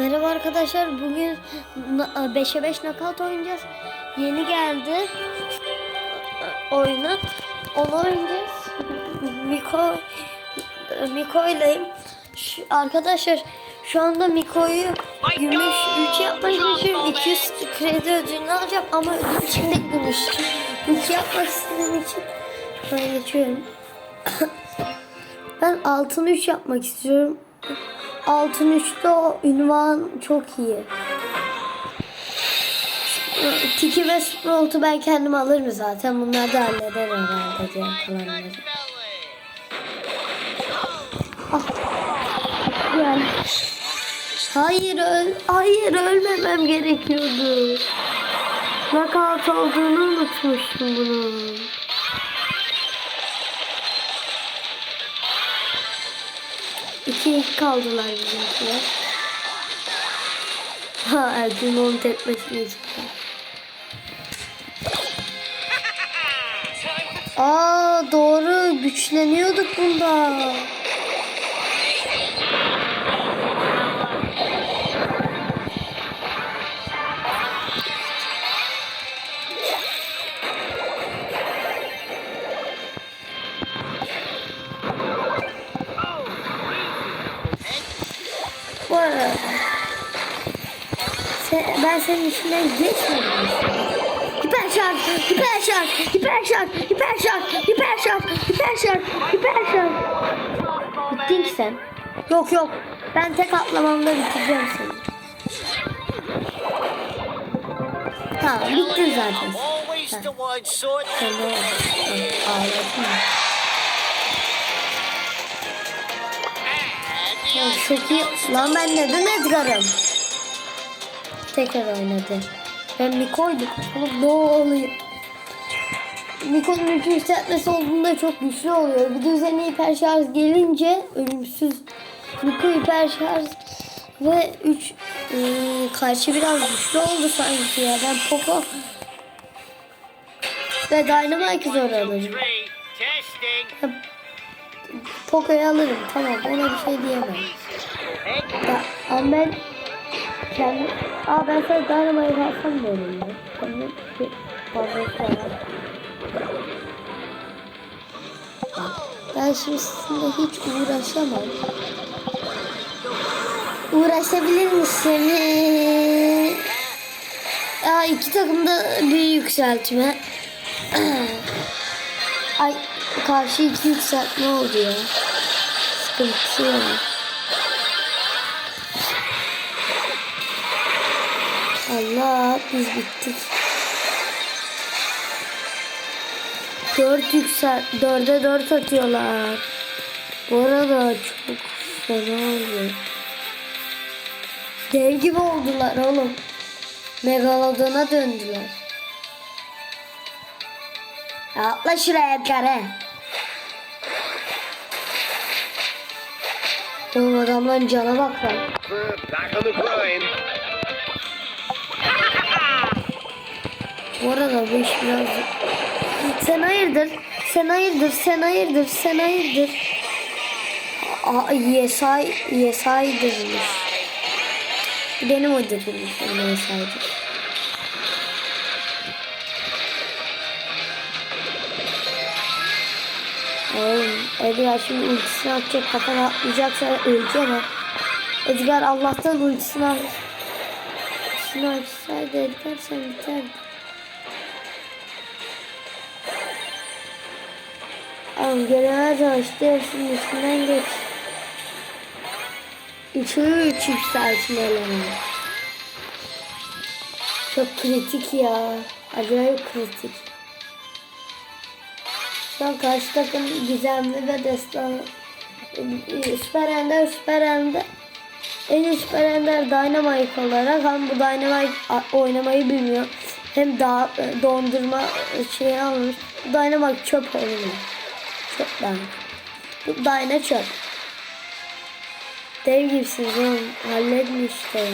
Merhaba arkadaşlar. Bugün 5'e 5 knockout oynayacağız. Yeni geldi oyuna. Onu oynayacağız. Miko Miko'ylayım. Arkadaşlar şu anda Miko'yu gümüş 3 yapmaya çalışıyorum. 200 kredi ödülünü alacağım ama ödül içinde gümüş. 3 yapmak istediğim için ben geçiyorum. ben altın 3 yapmak istiyorum. Altın üçlü o ünvan çok iyi. Tiki ve Sprout'u ben kendim alırım zaten. Bunlar da halleder herhalde diğer kalanları. Ah. Yani. Hayır öl hayır ölmemem gerekiyordu. Knockout olduğunu unutmuştum bunun. İki ilk kaldılar bizimkiler. Ha Ertuğrul onu tekmesine çıktı. Aa doğru güçleniyorduk bunda. Sen, ben senin içinden geçmedim. Hiper şarj, hiper şarj, hiper şarj, hiper şarj, hiper şarj, hiper şarj, hiper şarj. Bittin ki sen. Yok yok. Ben tek atlamamda bitireceğim seni. Tamam bittin zaten. Sen de ağladın mı? Ya çok iyi. Lan ben neden Edgar'ım? Tekrar oynadı. Ben Miko'ydum. Oğlum ne oluyor? Miko'nun üç yükseltmesi olduğunda çok güçlü oluyor. Bir de üzerine hiper şarj gelince ölümsüz. Miko hiper şarj ve 3 karşı biraz güçlü oldu sanki ya. Ben Poco ve Dynamite'ı zor alırım. Poco'yu alırım tamam ona bir şey diyemem. Ya, ama ben kendi... Aa ben sana Dynamite alsam da olur ya. Kendi bir fazla koyar. Ben şimdi sizinle hiç uğraşamam. Uğraşabilir misin? Aa iki takımda bir yükseltme. Ay karşı iki yükseltme oldu ya. Sıkıntısı var. Allah biz bittik. Dört yüksel, dörde dört atıyorlar. Bu arada çok fena oluyor. Dev gibi oldular oğlum. Megalodon'a döndüler. Atla şuraya Edgar'e. Oğlum adamların cana bak lan. Bu arada bu iş biraz... Sen hayırdır? Sen hayırdır? Sen hayırdır? Sen hayırdır? Aa, Yesay, Yesay'dırmış. Benim dedimmiş. Benim Yesay'dır. Oğlum Edgar şimdi ultisini atacak kafana atlayacaksa öleceğim ha. Edgar Allah'tan ultisini at. Ultisini açsaydı Edgar sen biterdin. Tamam ama işte hepsinin üstünden geç. Üçü üç yükseltmeleri. Çok kritik ya. Acayip kritik. Şu an karşı takım gizemli ve destan. Ee, Süper Ender, Süper Ender. En iyi Süper Ender Dynamite olarak hem bu Dynamite oynamayı bilmiyor. Hem daha e, dondurma şeyi almış. Dynamite çöp oynuyor. Çöp ben. Bu Dyna çöp. Dev gibisiniz oğlum. Halledin işte ya.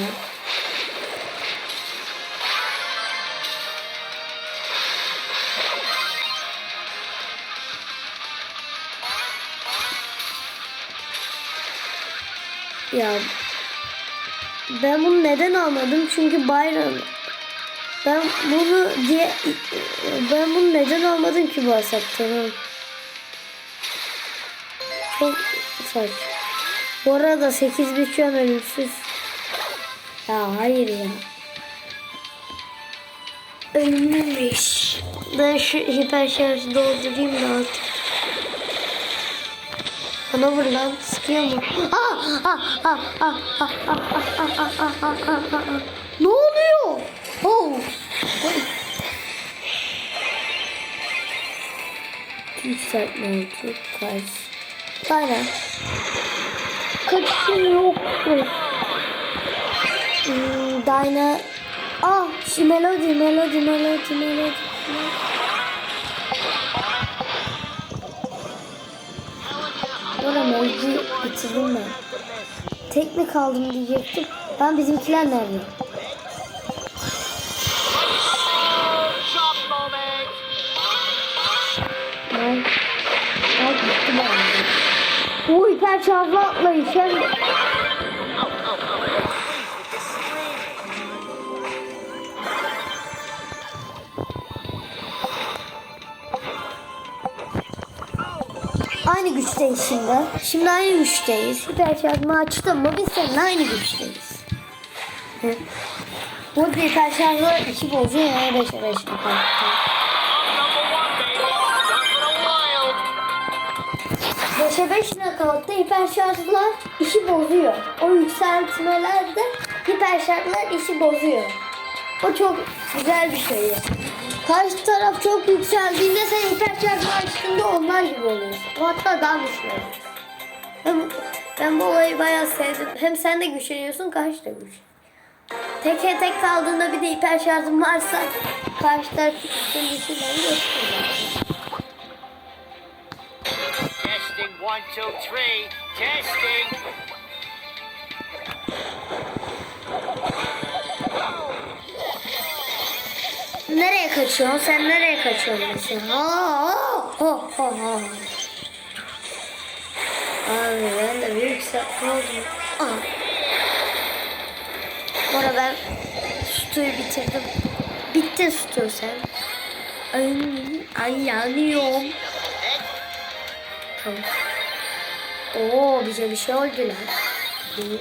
Ya Ben bunu neden almadım? Çünkü bayram. Ben bunu diye ben bunu neden almadım ki bu hesaptan? Çok saç. Bu arada 8 bitiyor ölümsüz. Ya hayır ya. Ölmemiş. Ben şu hiper şarjı doldurayım da artık. Bana vur lan. Sıkıyor mu? Ne oluyor? Oh. Yükseltme oldu. Karşı. Aynen. Kaçışım yok. Hmm, Dyna. Ah, şu melodi, melodi, melodi, melodi. Bora melodi bitirdim ben. Tek mi kaldım diyecektim. Ben bizimkiler nerede? süper çarpı atlayacağım. Aynı güçteyiz şimdi. Şimdi aynı güçteyiz. Süper çarpma açtım mı biz seninle aynı güçteyiz. Bu bir perşembe iki bozuyor yani beş yapar. For the wild. 5'e 5 nakavtta hiper şarjlar işi bozuyor. O yükseltmelerde hiper şarjlar işi bozuyor. O çok güzel bir şey. Karşı taraf çok yükseldiğinde sen hiper şarjı açtığında onlar gibi oluyorsun. Hatta daha güçlü oluyor. Ben, ben bu olayı bayağı sevdim. Hem sen de güçleniyorsun, karşı da güçleniyor. Teke tek kaldığında bir de hiper şarjın varsa karşı taraf üstün düşürmeni gösteriyor. One, two, three. Testing. Nereye kaçıyorsun? Sen nereye kaçıyorsun mesela? Aa, ha, ha, ha. Abi ben de büyük sapma oldum. Aa. Arada ben sütüyü bitirdim. Bitti sütü sen. Ay, ay yanıyorum. Tamam. Oo bize bir şey oldu lan. Bu-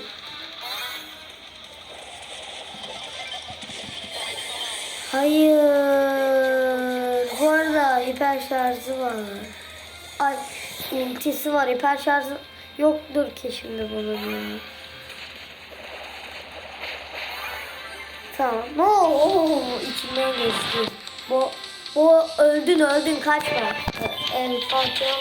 Hayır. Bu arada hiper şarjı var. Ay ultisi var. Hiper şarjı yoktur ki şimdi bunun ya. Tamam. Oo, içinden geçti. Bu, bu öldün öldün kaçma. El Fatiha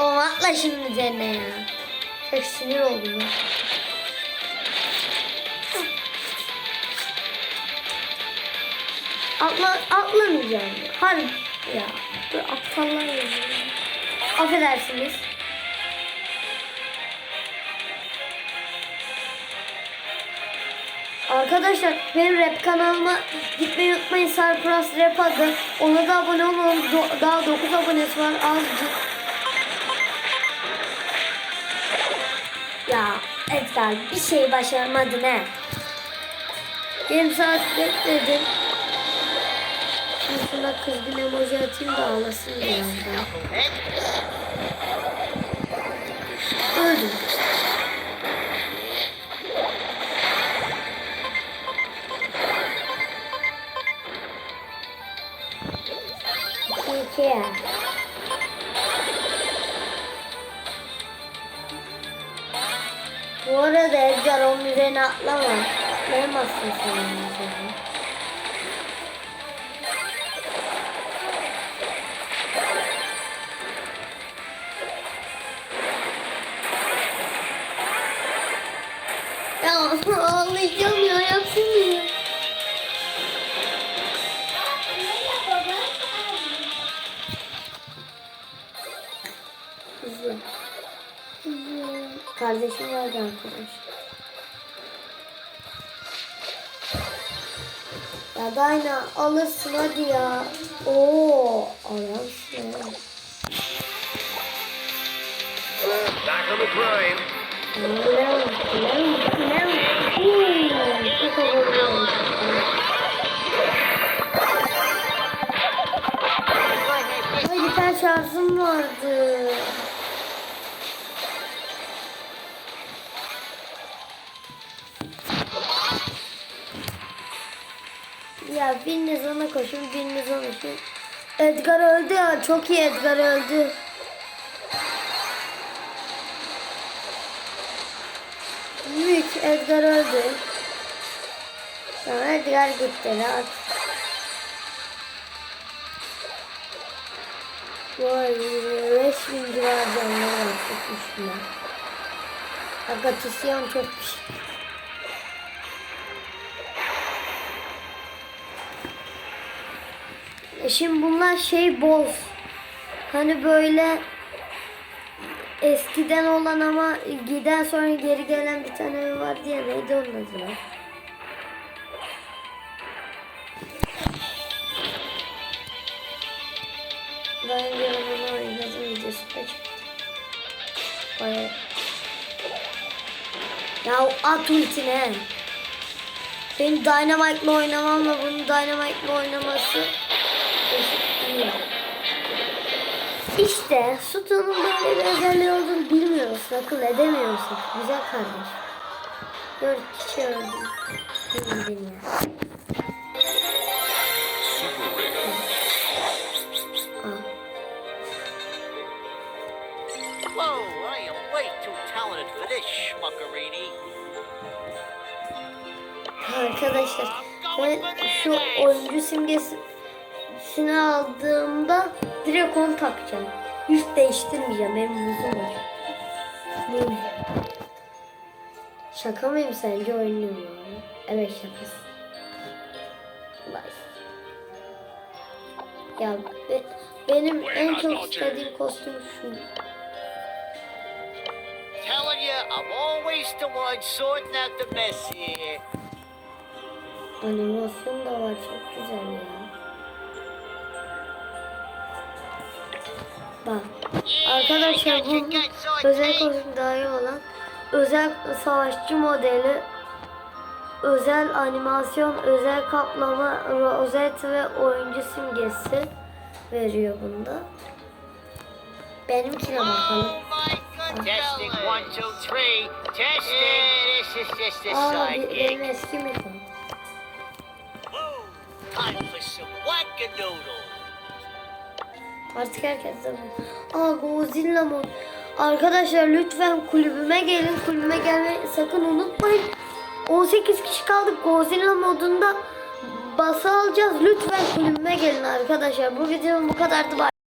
mı okudun? O atla şimdi üzerine ya. Çok sinir oldum. Atla, atlamayacağım. Harbi ya. Bu aptallar ya. Affedersiniz. Arkadaşlar benim rap kanalıma gitmeyi unutmayın Sarpras Rap adı. Ona da abone olun. Do- daha 9 abonesi var azıcık. Ya Edgar bir şey başaramadın he. Yarım saat bekledim. Şuna kızgın emoji atayım da ağlasın bir anda. Öldüm. İki Edgar onun üzerine atlama. Atlayamazsın sen onun üzerine. Ya ağlayacağım ya yapsın ya. Kardeşim vardı arkadaş. Ya Dayna alırsın hadi ya. Oo, alırsın. Back on the grind. Leon, Leon, Leon. Uuu, çok havalı. Ay bir tane şarjım vardı. Ya biriniz ona koşun, biriniz ona koşun. Edgar öldü ya, çok iyi Edgar öldü. Büyük Edgar öldü. Sonra Edgar gitti rahat. Vay 25 bin civarı canlar artık üstüne. Agatisyon çok bir E Şimdi bunlar şey boz. Hani böyle eskiden olan ama giden sonra geri gelen bir tane var diye neydi onun adı lan? Daha önce onu oynadım videosu da çıktı. Ya at ultine. Benim Dynamite'la oynamamla bunun Dynamite'la oynaması İşte Sutu'nun böyle bir özelliği olduğunu bilmiyoruz. Akıl edemiyorsun. Güzel kardeş. Dört kişi öldü. Bildin ya. Arkadaşlar ben şu oyuncu simgesini aldığımda direkt onu takacağım. Hiç değiştirmeyeceğim. Benim uzun var. Bu ne? Şaka mıyım sence oynuyor mu? Evet şakası. Bak. Ya be- benim en çok istediğim kostüm şu. Telling you, I'm always the one sorting out the mess here. Animasyon da var çok güzel ya. Bak arkadaşlar bu özel kostüm dahi olan özel savaşçı modeli özel animasyon, özel kaplama, rozet ve oyuncu simgesi veriyor bunda. Benimkine bakalım. Oh good Testing one, two, three. Testing. Yeah, this is just a Aa side bir- gig. benim eski. Whoa, time for some wackadoodle. Artık herkes var. Aa Godzilla mod. Arkadaşlar lütfen kulübüme gelin. Kulübüme gelmeyi sakın unutmayın. 18 kişi kaldık. Godzilla modunda basa alacağız. Lütfen kulübüme gelin arkadaşlar. Bu videom bu kadardı.